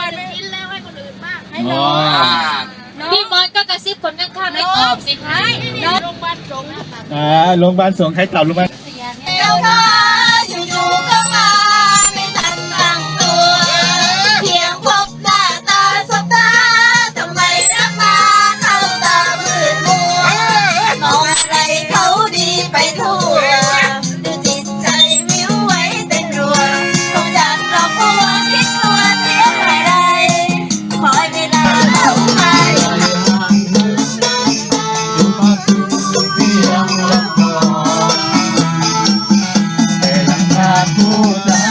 ปิดชิ้นแล้วให้คนอื่นบ้างให้อ๋น้อองพี่มอนก็กระซิบคนข้างๆให้ตอบสิคะน้องโรงพยาบาลสงฆ์อ่าโรงพยาบาลสงฆ์ใครตอบรู้ไหมเจ้าค่ะ ยั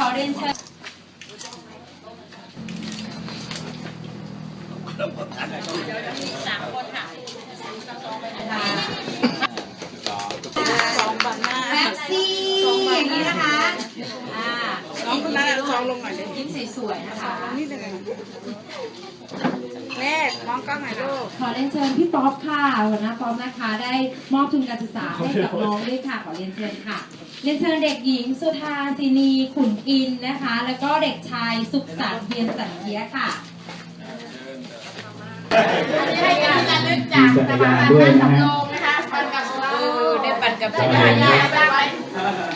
ต่อไน้องคนนั้นลองลงหน่อยยิ้มสวยๆนะคะแม่มองกล้องหน่อยลูกขอเรียนเชิญพี่ป๊อปค่ะหัวหน้าป๊อปนะคะ ได้มอบทุนการศึกษาให้กับน้องด้วยค่ะ ขอเรียนเชิญค่ะ เรียนเชิญเด็กหญิง สุธาสินีขุนอินนะคะ แล้วก็เด็กชายสุขสันต์เพียรสันเทียค่ะอันนี้ให้การระลึกจากสถาบันบ้านสำโรงนะคะปันกับเราได้ปันกับสถาบันบ้าน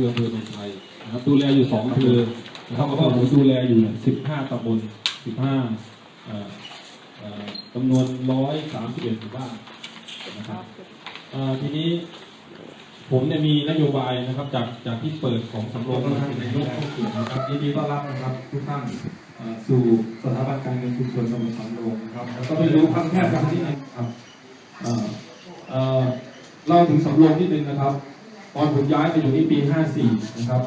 คืออำเภอเมืองไทยนะครับดูแลอยู่สองอำเภอนะครับแล้วก็ผมดูแลอยู่สิบห้าตำบลสิบห้าจำนวนร้อยสามสิบเอ็ดหมู่บ้านนะครับทีนี้ผมเนี่ยมีนโยบายนะครับจากจากที่เปิดของสำโรงนะครับในโลกข้องถิ่นนะครับยินดีต้อนรับนะครับทุกท่านสู่สถาบันการเงินชุมชนตำบลสำโรงนะครับแล้วก็ไปรู้คำแค่คำที่นึงครับเอ่อเอ่อเล่าถึงสำโรงนิดนึงนะครับ ตอนผมย้ายมาอยู่ที่ปี 54 นะครับ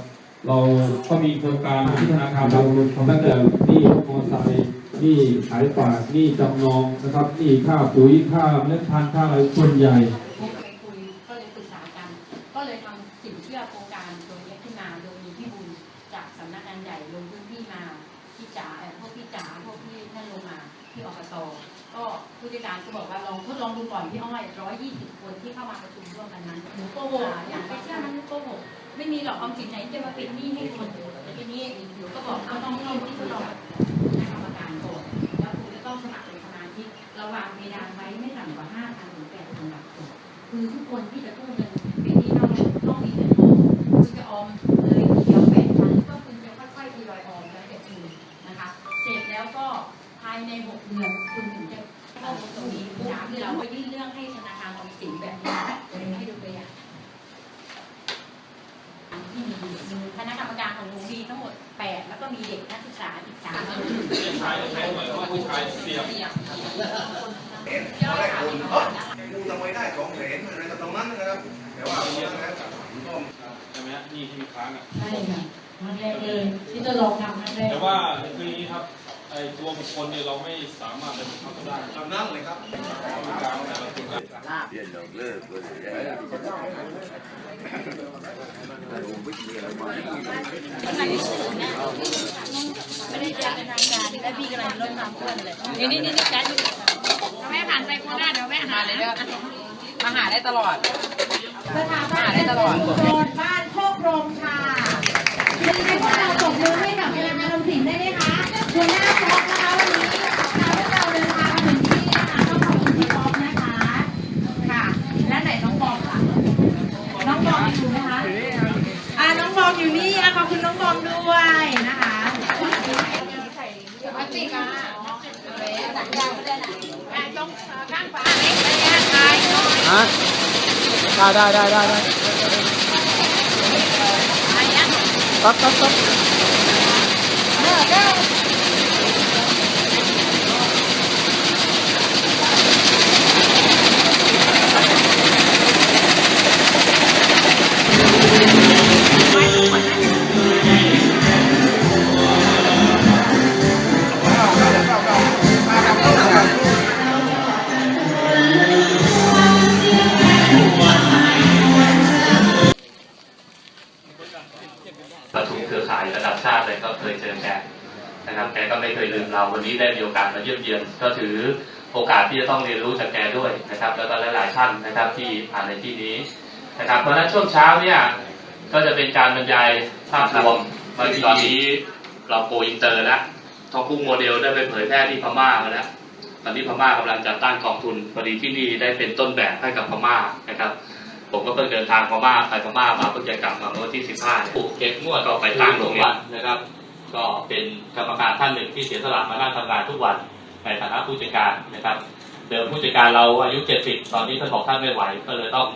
เราก็มีโครงการที่ธนาคารเราตั้งแต่หนี้มอไซค์หนี้ขายฝากหนี้จำนองนะครับหนี้ค่าปุ๋ยค่าเม็ดพันธุ์ค่าอะไรส่วนใหญ่ มีคณะกรรมการของหนูมีทั้งหมดแปดแล้วก็มีเด็กนักศึกษาอีกสามคนผู้ชายใช้หมายว่าผู้ชายเสียบย่อยค่ะมีทั้งหมดนะคะกูทำไว้ได้สองแสนอะไรตรงนั้นนะครับ แต่ว่าเรื่องนั้นก็ใช่ไหมฮะนี่ที่ค้างอะใช่ค่ะครั้งแรกเลยที่จะลองทำครั้งแรกแต่ว่าคืออย่างนี้ครับไอ้ตัวบุคคลเนี่ยเราไม่สามารถไปบังคับเขาได้ทำนั่นเลยครับกลางแต่ละคนก็ ไม่ได้จะเป็นทางการและพี่กำลังลดความอ้วนเลยนี่นี่นี่แจ๊ดแม่ผ่านไปโคราชเดี๋ยวแม่หาเลยเด้อมาหาได้ตลอดสถาบันการศึกษาชุมชนบ้านโคกรมค่ะมีให้พวกเราตบมือให้กับธนาคารออมสินได้ไหมคะหัวหน้าท็อปนะคะวันนี้พาพวกเราเดินทางมาถึงที่นะคะต้องขอบคุณพี่ท็อปนะคะ ค่ะ และไหนน้องบอมล่ะน้องบอมอยู่ไหมคะอ่าน้องบอมอยู่นี่อะขอบคุณน้องบอมด้วยนะคะ ฮะ ได้ได้ได้ได้ได้ครับครับครับ เลยก็เคยเจอแกนะครับแกก็ไม่เคยลืมเราวันนี้ได้มีโอกาสมาเยี่ยมเยียนก็ถือโอกาสที่จะต้องเรียนรู้จากแกด้วยนะครับ แล้วก็หลายๆท่านนะครับที่ผ่านในที่นี้นะครับ เพราะฉะนั้นช่วงเช้าเนี่ยก็จะเป็นการบรรยายภาพรวมมาตอนนี้เราโกอินเตอร์แล้วทองพุ่งโมเดลได้ไปเผยแพร่ที่พม่ามาแล้วตอนนี้พม่ากำลังจัดตั้งกองทุนพอดีที่นี่ได้เป็นต้นแบบให้กับพม่านะครับ ผมก็เพิ่งเดินทางพม่าไปพม่ามาเพิ่งจะกลับมาเมื่อวันที่ 15ผูกเก็บงวดก็ไปตั้งโรงเรียนนะครับ ก็เป็นกรรมการท่านหนึ่งที่เสียสละมานั่งทำงานทุกวันในฐานะผู้จัดการนะครับ เดิมผู้จัดการเราอายุ 70 ตอนนี้ท่านบอกท่านไม่ไหว ก็เลยต้อง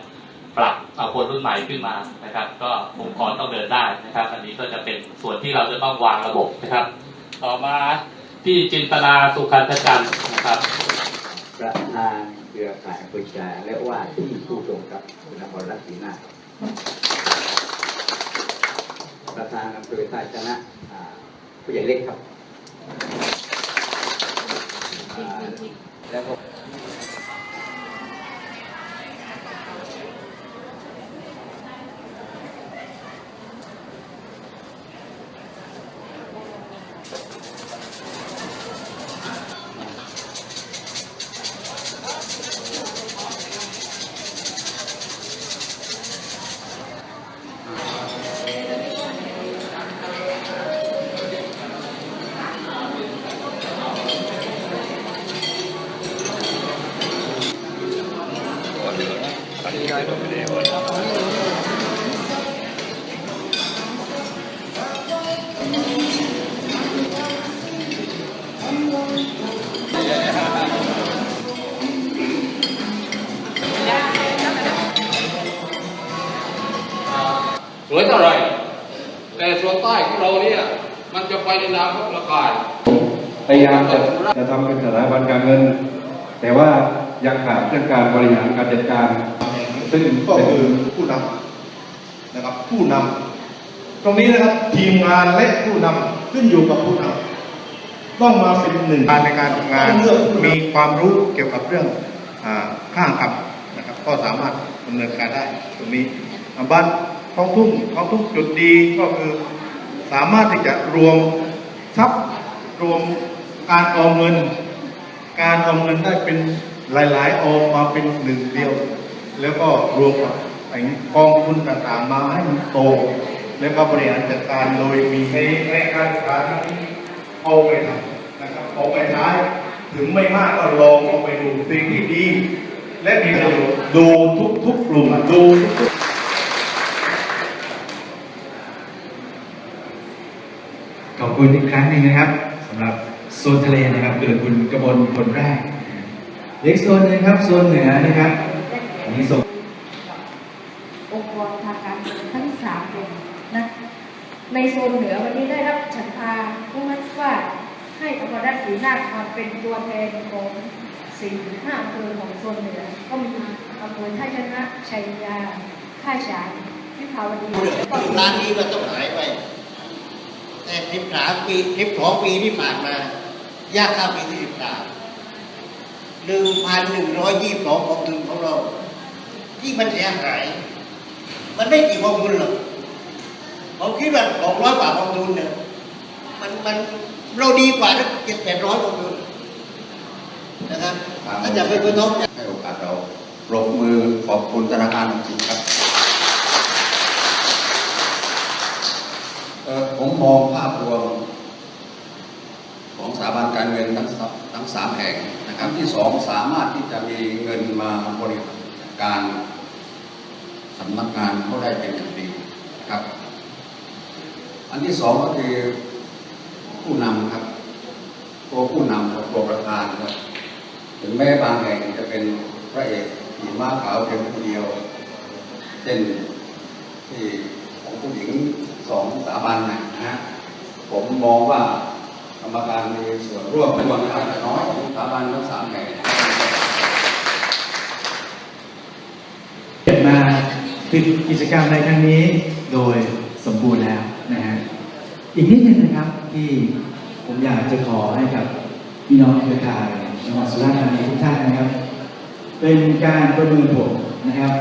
ปรับเอาคนรุ่นใหม่ขึ้นมานะครับ ก็องค์กรต้องเดินได้นะครับ อันนี้ก็จะเป็นส่วนที่เราจะต้องวางระบบนะครับ ต่อมาที่จินตนาสุขันธจันทร์นะครับประธานเครือข่ายประชาและว่าที่ผู้ทรงกับนครราชสีมาครับประธานอำเภอท่าชนะ ผู้ใหญ่เล็กครับแล้วก็ สวยเท่าไหรแต่ส่วนใต้ของเราเนี่ย มันจะไปในนามของระกายพยายามจะจะทำเป็นสถาบันการเงิน แต่ว่ายังขาดเรื่องการบริหารการจัดการ ซึ่งก็เป็นคือผู้นำนะครับผู้นำตรงนี้นะครับทีมงานและผู้นำขึ้นอยู่กับผู้นำ ต้องมาเป็นหนึ่งการในการทำงานต้องเลือกผู้นำมีความรู้เกี่ยวกับเรื่องอ่าข้างกับนะครับ ก็สามารถดำเนินการได้ตรงนี้อ่าบ้านท้องทุ่งท้องทุ่งจุดดีก็คือสามารถที่จะรวมทรัพย์รวมการออมเงิน การเอาเงินได้เป็นหลายๆเอามาเป็นหนึ่งเดียว แล้วก็รวมกับไอ้กองทุนต่างๆมาให้มันโต แล้วก็บริหารจัดการโดยมีในในการศึกษาที่ เอาไปทำนะครับเอาไปใช้ถึงไม่มากก็ลองเอาไปดูสิ่งที่ดี และมีประโยชน์ดูทุกๆกลุ่มดูทุกๆขอบคุณอีกครั้งหนึ่งนะครับสำหรับโซนทะเลนะครับโดคุณกมลคนแรกเล็กโซนนึงครับโซนเหนือนะครับอันนี้ส่งองค์กรทางการเมืองทั้งสามกลุ่มนะ ในโซนเหนือวันนี้ได้รับฉันทาผู้มั่นว่าให้ธรรมรัฐศรีนาถมาเป็นตัวแทนของสี่ถึงห้าอำเภอของโซนเหนือ ก็มีอำเภอท่าชนะชัยยาท่าฉางวิภาวดีแล้วก็ร้านนี้มันต้องหายไป แต่สิบสามปีสิบสองปีที่ผ่านมา ยากข้าปีที่สิบสามหนึ่งพันหนึ่งร้อยยี่สิบสองกองทุนของเรา ที่มันเสียหาย มันไม่กี่กองทุนหรอก ผมคิดว่าสองร้อยกว่ากองทุนเนี่ยมันมันเราดีกว่าทั้งเจ็ดแปดร้อยกองทุนนะครับถ้าจะไปกระทบให้โอกาสเราปรบมือขอบคุณธนาคารออมสินครับเอ่อผมมองภาพรวม ของสถาบันการเงินทั้งสามทั้งสามแห่งนะครับที่สองสามารถที่จะมีเงินมาบริหารจัดการสำนักงานเขาได้เป็นอย่างดีนะครับอั นที่สองก็คือผู้นำครับ ตัวผู้นำกับตัวประธานครับ ถึงแม้บางแห่งจะเป็นพระเอกขี่ม้าขาวเพียงผู้เดียว เช่นที่ของผู้หญิงสองสถาบันนะฮะผมมองว่ากรรมการมีส่วนร่วมเป็นวันอาจจะน้อยของสถาบันทั้งสามแห่งเกิดมาคือกิจกรรมในครั้งนี้โดยสมบูรณ์แล้ว อีกนิดนึงนะครับที่ผมอยากจะขอให้กับพี่น้องเครือข่ายจังหวัดสุราษฎร์ธานีทุกท่านนะครับ เป็นการประเมินผลนะครับ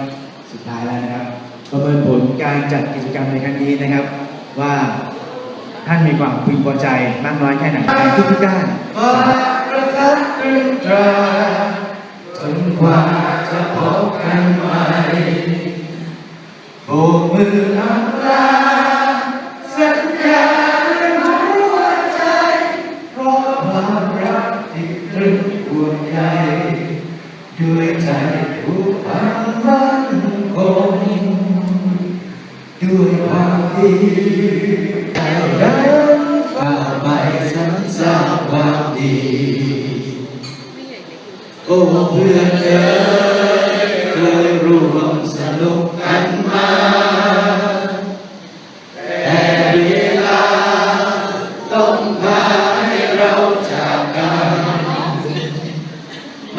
สุดท้ายแล้วนะครับ ประเมินผลการจัดกิจกรรมในครั้งนี้นะครับ ว่าท่านมีความพึงพอใจมากน้อยแค่ไหนในทุกๆด้านประทับตรึงตราจนกว่าจะพบกันใหม่โบกมืออำลาสัญญา ความรักที่ตรึงหัวใจด้วยใจผูกพันมั่นคงด้วยความดีใจดังฝ่าไปสรรสร้างความดี โอ้เพื่อนเอ๋ย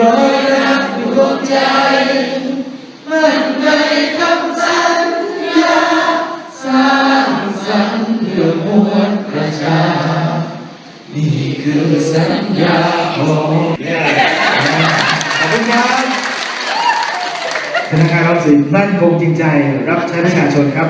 ร้อยรักดวงใจ มันในคำสัญญาสร้างสรรค์เพื่อมวลประชา นี่คือสัญญาของขอบคุณครับธนาคารออมสินมั่นคงจริงใจ รับใช้ประชาชนครับ